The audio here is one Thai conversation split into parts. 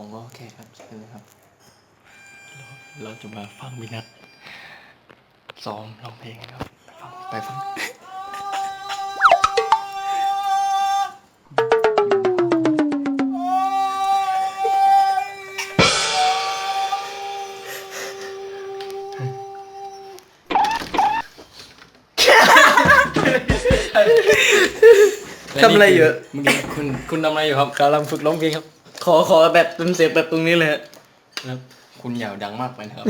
ผมก็โอเคครับใช่เลยครับเราเราจะมาฟังวินัทซ้อมร้องเพลงครับ ฟังไปฟังทำอะไรอยู่เมื่อกี้คุณคุณทำอะไรอยู่ครับกำลังฝึกร้องเพลงครับ ขอขอแบบเป็นเสียงแบบตรงนี้เลยฮะครับคุณอย่าดังมากไปนะครับ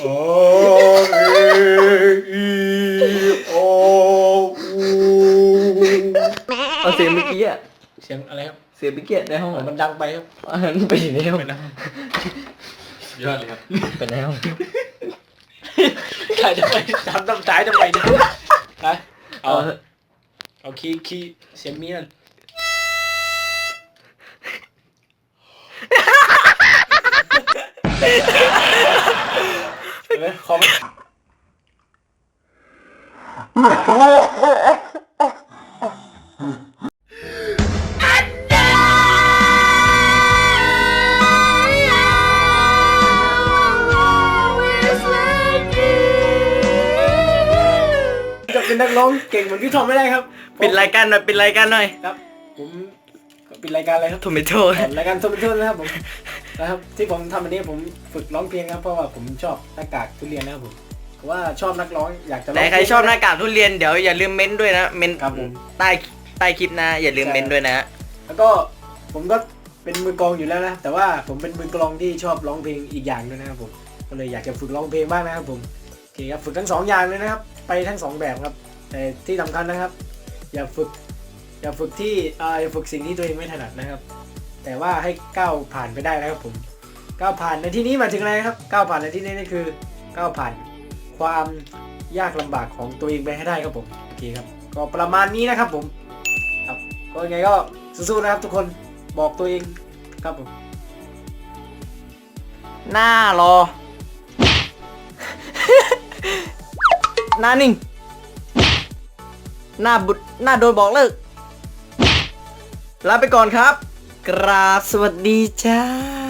โอ้โอ้เอาเสียงเมื่อกี้อะเสียงอะไรครับเสียงเมื่อกี้ในห้องอ๋ออะมันดังไปครับอันนั้นไปอยู่ในห้องไปนะยอดเลยครับไปในห้องใครจะไปทำน้ำตายทำไมเนี่ยฮะเอาเอาเถอะเอาคีย์คีย์เสียงมีนั่น คอมจะเป็นนักร้องเก่งเหมือนพี่ทอมไม่ได้ครับปิดรายการหน่อยปิดรายการหน่อยครับ ผมปิดรายการอะไรครับโทมิโตรายการโทมิโทนะครับผม นะครับที่ผมทำอันนี้ผมฝึกร้องเพลงครับเพราะว่าผมชอบหน้ากากทุเรียนนะครับผมเพราะว่าชอบนักร้องอยากจะร้แต่องใครชอบหน้ากากทุเรียนเดี๋ยวอย่าลืมเม้นต์ด้วยนะเม้นต์ครับผมใต้ใต้คลิปนะอย่าลืมใช่เม้นต์ด้วยนะ แล้วก็ผมก็เป็นมือกลองอยู่แล้วนะแต่ว่าผมเป็นมือกลองที่ชอบร้องเพลงอีกอย่างด้วยนะครับผมก็เลยอยากจะฝึกร้องเพลงบ้างนะครับผมโอเคครับฝึกทั้งสองอย่างเลยนะครับ ไปทั้งสองแบบครับ แต่ที่สำคัญนะครับ อย่าฝึกอย่าฝึกที่เอ่ออย่าฝึกสิ่งที่ตัวเองไม่ถนัดนะครับ แต่ว่าให้ก้าวผ่านไปได้นะครับผมก้าวผ่านในที่นี้หมายถึงอะไรครับก้าวผ่านในที่นี้นี่คือก้าวผ่านความยากลำบากของตัวเองไปให้ได้ครับผมโอเคครับก็ประมาณนี้นะครับผมครับก็ยังไงก็สู้ๆนะครับทุกคนบอกตัวเองครับผมหน้ารอหน้านิ่งหน้าบุดหน้าโดนบอกเลิกลาไปก่อนครับ กราบสวัสดีจ้า